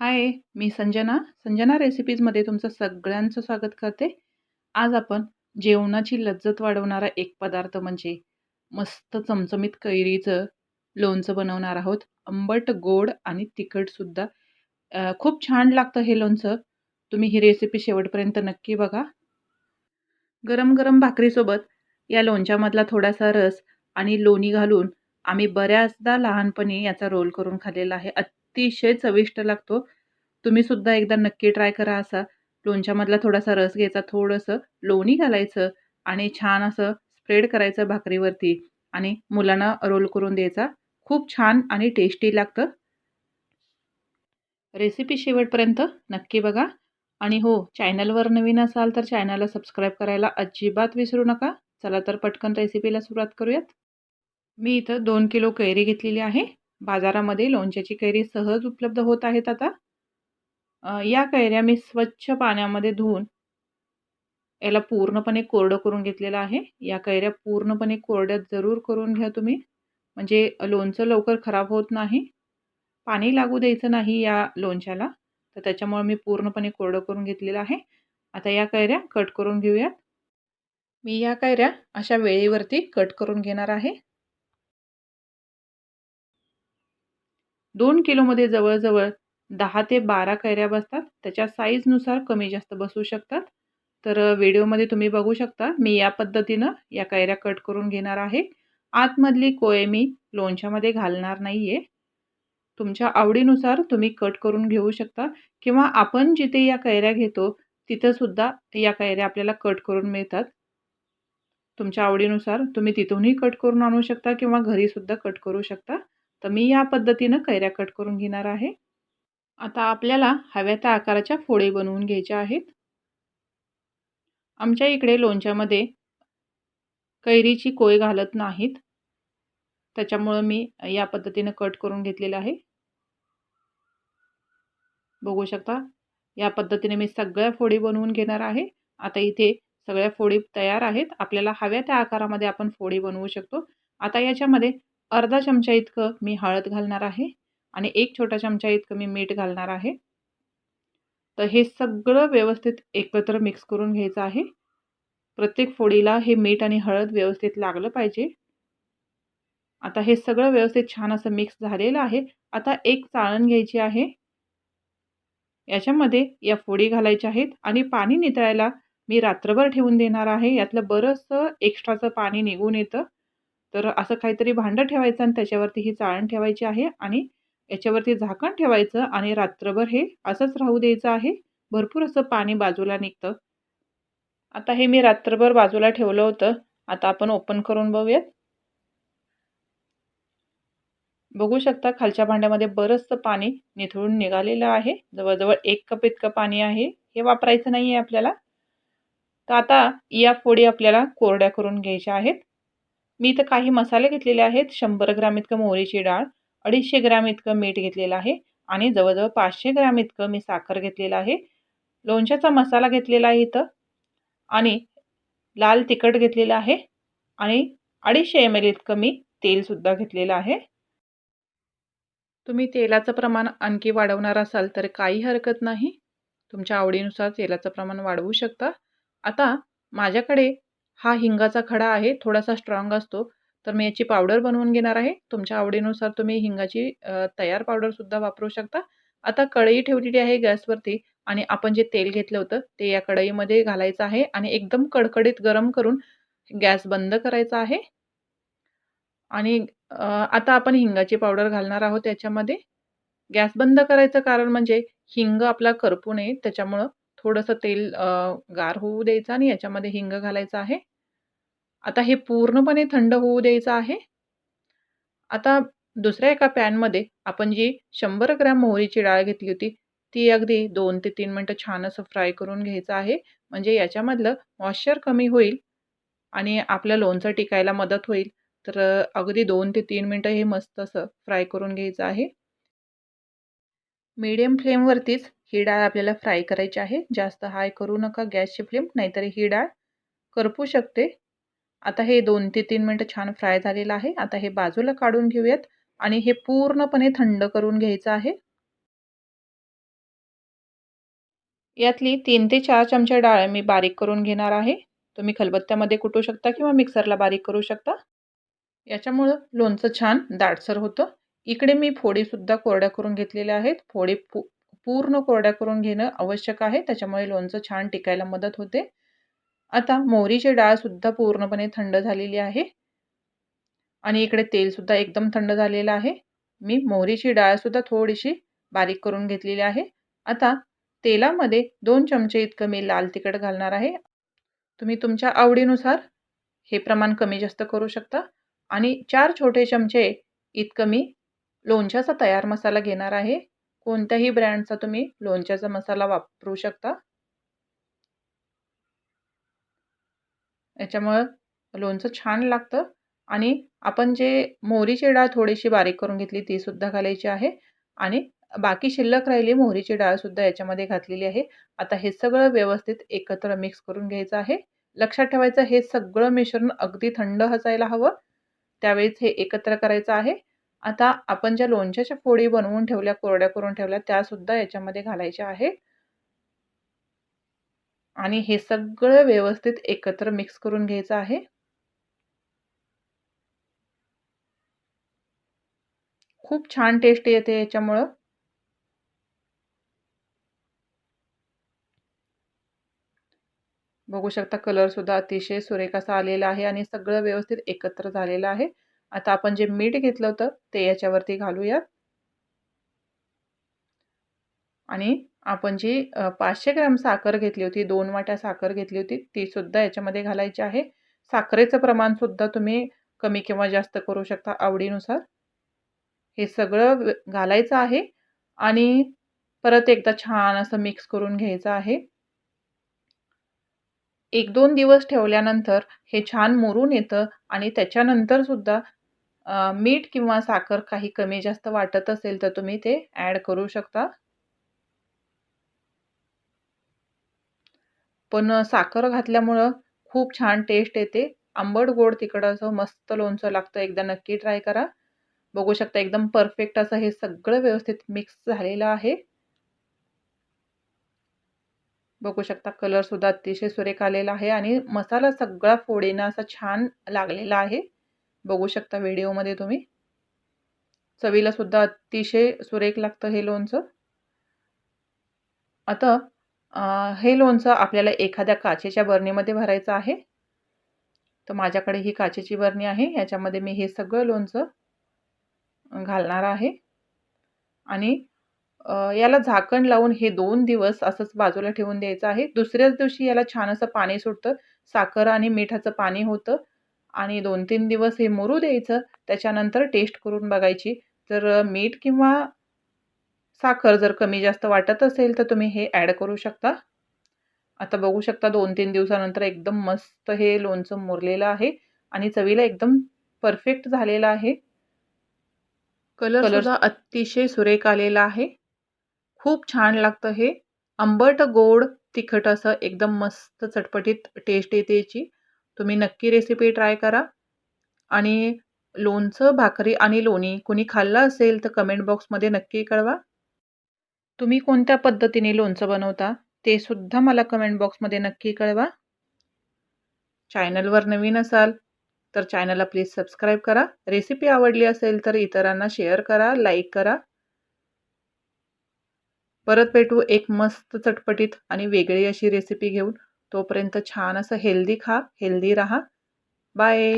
हाय मी संजना. संजना रेसिपीजमध्ये तुमचं सगळ्यांचं स्वागत करते. आज आपण जेवणाची लज्जत वाढवणारा एक पदार्थ म्हणजे मस्त चमचमीत कैरीचं लोणचं बनवणार आहोत. आंबट गोड आणि तिखटसुद्धा खूप छान लागतं हे लोणचं. तुम्ही ही रेसिपी शेवटपर्यंत नक्की बघा. गरम गरम भाकरीसोबत या लोणच्यामधला थोडासा रस आणि लोणी घालून आम्ही बऱ्याचदा लहानपणी याचा रोल करून खाल्लेला आहे. अतिशय चविष्ट लागतो. तुम्ही सुद्धा एकदा नक्की ट्राय करा असा. लोणच्यामधला थोडासा रस घ्यायचा थोडंसं लोणी घालायचं आणि छान असं स्प्रेड करायचं भाकरीवरती आणि मुलांना रोल करून द्यायचा. खूप छान आणि टेस्टी लागतं. रेसिपी शेवटपर्यंत नक्की बघा. आणि हो चॅनलवर नवीन असाल तर चॅनलला सबस्क्राईब करायला अजिबात विसरू नका. चला तर पटकन रेसिपीला सुरुवात करूयात. मी इथं दोन किलो कैरी घेतलेली आहे. बाजारामध्ये लोणच्याची कैरी सहज उपलब्ध होत आहेत आता. या कैऱ्या मी स्वच्छ पाण्यामध्ये धुवून याला पूर्णपणे कोरडं करून घेतलेलं आहे. या कैऱ्या पूर्णपणे कोरड्यात जरूर करून घ्या तुम्ही. म्हणजे लोणचं लवकर खराब होत नाही. पाणी लागू द्यायचं नाही या लोणच्याला. तर त्याच्यामुळे मी पूर्णपणे कोरडं करून घेतलेलं आहे. आता या कैऱ्या कट करून घेऊयात. मी या कैऱ्या अशा वेळेवरती कट करून घेणार आहे. दोन किलोमध्ये जवळजवळ दहा ते बारा कैऱ्या बसतात. त्याच्या साईजनुसार कमी जास्त बसू शकतात. तर व्हिडिओमध्ये तुम्ही बघू शकता मी या पद्धतीनं या कैऱ्या कट करून घेणार आहे. आतमधली कोय मी लोणच्यामध्ये घालणार नाही आहे तुमच्या आवडीनुसार तुम्ही कट करून घेऊ शकता किंवा आपण जिथे या कैऱ्या घेतो तिथंसुद्धा या कैऱ्या आपल्याला कट करून मिळतात. तुमच्या आवडीनुसार तुम्ही तिथूनही कट करून आणू शकता किंवा घरीसुद्धा कट करू शकता. तर मी या पद्धतीनं कैऱ्या कट करून घेणार आहे. आता आपल्याला हव्या त्या आकाराच्या फोडी बनवून घ्यायच्या आहेत. आमच्या इकडे लोणच्यामध्ये कैरीची कोय घालत नाहीत. त्याच्यामुळं मी या पद्धतीनं कट करून घेतलेलं आहे. बघू शकता या पद्धतीने मी सगळ्या फोडी बनवून घेणार आहे. आता इथे सगळ्या फोडी तयार आहेत. आपल्याला हव्या त्या आकारामध्ये आपण फोडी बनवू शकतो. आता याच्यामध्ये अर्धा चमचा इतकं मी हळद घालणार आहे आणि एक छोटा चमचा इतकं मी मीठ घालणार आहे. तर हे सगळं व्यवस्थित एकत्र मिक्स करून घ्यायचं आहे. प्रत्येक फोडीला हे मीठ आणि हळद व्यवस्थित लागलं पाहिजे. आता हे सगळं व्यवस्थित छान असं मिक्स झालेलं आहे. आता एक चाळण घ्यायची आहे. याच्यामध्ये या फोडी घालायच्या आहेत आणि पाणी नितळायला मी रात्रभर ठेवून देणार आहे. यातलं बरंचसं एक्स्ट्राचं पाणी निघून येतं. तर असं काहीतरी भांडं ठेवायचं आणि त्याच्यावरती ही चाळण ठेवायची आहे आणि याच्यावरती झाकण ठेवायचं आणि रात्रभर हे असंच राहू द्यायचं आहे. भरपूर असं पाणी बाजूला निघतं. आता हे मी रात्रभर बाजूला ठेवलं होतं. आता आपण ओपन करून बघूयात. बघू शकता खालच्या भांड्यामध्ये बरंचसं पाणी निथळून निघालेलं आहे. जवळजवळ एक कप इतकं पाणी आहे. हे वापरायचं नाही आहे आपल्याला. तर आता या फोडी आपल्याला कोरड्या करून घ्यायच्या आहेत. मी इथं काही मसाले घेतलेले आहेत. शंभर ग्राम इतकं मोहरीची डाळ अडीचशे ग्राम इतकं मीठ घेतलेलं आहे आणि जवळजवळ पाचशे ग्रॅम इतकं मी साखर घेतलेलं आहे. लोणच्याचा मसाला घेतलेला आहे इथं आणि लाल तिखट घेतलेलं आहे आणि अडीचशे एम एल इतकं मी तेलसुद्धा घेतलेलं आहे. तुम्ही तेलाचं प्रमाण आणखी वाढवणार असाल तर काही हरकत नाही. तुमच्या आवडीनुसार तेलाचं प्रमाण वाढवू शकता. आता माझ्याकडे हा हिंगाचा खडा आहे थोडासा स्ट्रॉंग असतो. तर मी याची पावडर बनवून घेणार आहे. तुमच्या आवडीनुसार तुम्ही हिंगाची तयार पावडरसुद्धा वापरू शकता. आता कढई ठेवलेली आहे गॅसवरती आणि आपण जे तेल घेतलं होतं ते या कढईमध्ये घालायचं आहे आणि एकदम कडकडीत गरम करून गॅस बंद करायचा आहे. आणि आता आपण हिंगाची पावडर घालणार आहोत त्याच्यामध्ये गॅस बंद करायचं कारण म्हणजे हिंग आपला करपू नये त्याच्यामुळं थोडंसं तेल गार होऊ द्यायचं आणि याच्यामध्ये हिंग घालायचं आहे. आता हे पूर्णपणे थंड होऊ द्यायचं आहे. आता दुसऱ्या एका पॅनमध्ये आपण जी शंभर ग्रॅम मोहरीची डाळ घेतली होती ती अगदी दोन ते तीन मिनटं छान असं फ्राय करून घ्यायचं आहे. म्हणजे याच्यामधलं मॉइश्चर कमी होईल आणि आपलं लोणचं टिकायला मदत होईल. तर अगदी दोन ते तीन मिनटं हे मस्त असं फ्राय करून घ्यायचं आहे. मीडियम फ्लेमवरतीच ही डाळ आपल्याला फ्राय करायची आहे. जास्त हाय करू नका गॅसची फ्लेम नाहीतर ही डाळ करपू शकते. आता हे दोन ते तीन मिनटं छान फ्राय झालेलं आहे. आता हे बाजूला काढून घेऊयात आणि हे पूर्णपणे थंड करून घ्यायचं आहे. यातली तीन ते चार चमचे डाळ मी बारीक करून घेणार आहे. तुम्ही खलबत्त्यामध्ये कुटू शकता किंवा मिक्सरला बारीक करू शकता. याच्यामुळं लोणचं छान दाटसर होतं. इकडे मी फोडीसुद्धा कोरड्या करून घेतलेल्या आहेत. फोडी पूर्ण कोरड्या करून घेणं आवश्यक आहे. त्याच्यामुळे लोणचं छान टिकायला मदत होते. आता मोहरीची डाळसुद्धा पूर्णपणे थंड झालेली आहे. आणि इकडे तेलसुद्धा एकदम थंड झालेलं आहे. मी मोहरीची डाळसुद्धा थोडीशी बारीक करून घेतलेली आहे. आता तेलामध्ये दोन चमचे इतकं मी लाल तिखट घालणार आहे. तुम्ही तुमच्या आवडीनुसार हे प्रमाण कमी जास्त करू शकता. आणि चार छोटे चमचे इतकं मी लोणच्याचा तयार मसाला घेणार आहे. कोणत्याही ब्रँडचा तुम्ही लोणच्याचा मसाला वापरू शकता. याच्यामुळं लोणचं छान लागतं. आणि आपण जे मोहरीची डाळ थोडीशी बारीक करून घेतली ती सुद्धा घालायची आहे. आणि बाकी शिल्लक राहिली मोहरीची डाळसुद्धा याच्यामध्ये घातलेली आहे. आता हे सगळं व्यवस्थित एकत्र मिक्स करून घ्यायचं आहे. लक्षात ठेवायचं हे सगळं मिश्रण अगदी थंड हसायला हवं. त्यावेळेस हे एकत्र करायचं आहे. आता आपण ज्या लोणच्याच्या फोडी बनवून ठेवल्या कोरड्या करून ठेवल्या त्यासुद्धा याच्यामध्ये घालायच्या आहे. आणि हे सगळं व्यवस्थित एकत्र मिक्स करून घ्यायचं आहे. खूप छान टेस्ट येते याच्यामुळं. बघू शकता कलरसुद्धा अतिशय सुरेख असा आलेला आहे आणि सगळं व्यवस्थित एकत्र झालेलं आहे. आता आपण जे मीठ घेतलं होतं ते याच्यावरती घालूयात आणि आपण जी पाचशे ग्रॅम साखर घेतली होती दोन वाट्या साखर घेतली होती ती सुद्धा याच्यामध्ये घालायची आहे. साखरेचं प्रमाण सुद्धा तुम्ही कमी किंवा जास्त करू शकता आवडीनुसार. हे सगळं घालायचं आहे. आणि परत एकदा छान असं मिक्स करून घ्यायचं आहे. एक दोन दिवस ठेवल्यानंतर हे छान मुरून येतं आणि त्याच्यानंतर सुद्धा मीठ किंवा साखर काही कमी जास्त वाटत असेल तर तुम्ही ते ॲड करू शकता. पण साखर घातल्यामुळं खूप छान टेस्ट येते. आंबट गोड तिकडं असं मस्त लोणचं लागतं. एकदा नक्की ट्राय करा. बघू शकता एकदम परफेक्ट असं हे सगळं व्यवस्थित मिक्स झालेलं आहे. बघू शकता कलरसुद्धा अतिशय सुरेख आलेला आहे आणि मसाला सगळा फोडीनं असा छान लागलेला आहे. बघू शकता व्हिडिओमध्ये तुम्ही. चवीला सुद्धा अतिशय सुरेख लागतं हे लोणचं. आता हे लोणचं आपल्याला एखाद्या काचेच्या बरणीमध्ये भरायचं आहे. तर माझ्याकडे ही काचेची बरणी आहे. याच्यामध्ये मी हे सगळं लोणचं घालणार आहे. आणि याला झाकण लावून हे दोन दिवस असंच बाजूला ठेवून द्यायचं आहे. दुसऱ्याच दिवशी याला छान असं पाणी सुटतं. साखर आणि मिठाचं पाणी होतं. आणि दोन तीन दिवस हे मुरू द्यायचं. त्याच्यानंतर टेस्ट करून बघायची. जर मीठ किंवा साखर जर कमी जास्त वाटत असेल तर तुम्ही हे ॲड करू शकता. आता बघू शकता दोन तीन दिवसानंतर एकदम मस्त हे लोणचं मुरलेलं आहे आणि चवीला एकदम परफेक्ट झालेलं आहे. कलर सुद्धा अतिशय सुरेख आलेला आहे. खूप छान लागतं हे. आंबट गोड तिखट असं एकदम मस्त चटपटीत टेस्ट येते याची. तुम्ही नक्की रेसिपी ट्राय करा. आणि लोणचं भाकरी आणि लोणी कोणी खाल्लं असेल तर कमेंट बॉक्समध्ये नक्की कळवा. तुम्ही कोणत्या पद्धतीने लोणचं बनवता ते सुद्धा मला कमेंट बॉक्समध्ये नक्की कळवा. चॅनलवर नवीन असाल तर चॅनलला प्लीज सबस्क्राईब करा. रेसिपी आवडली असेल तर इतरांना शेअर करा लाईक करा. परत भेटू एक मस्त चटपटीत आणि वेगळी अशी रेसिपी घेऊन. तोपर्यंत छान असं हेल्दी खा हेल्दी राहा. बाय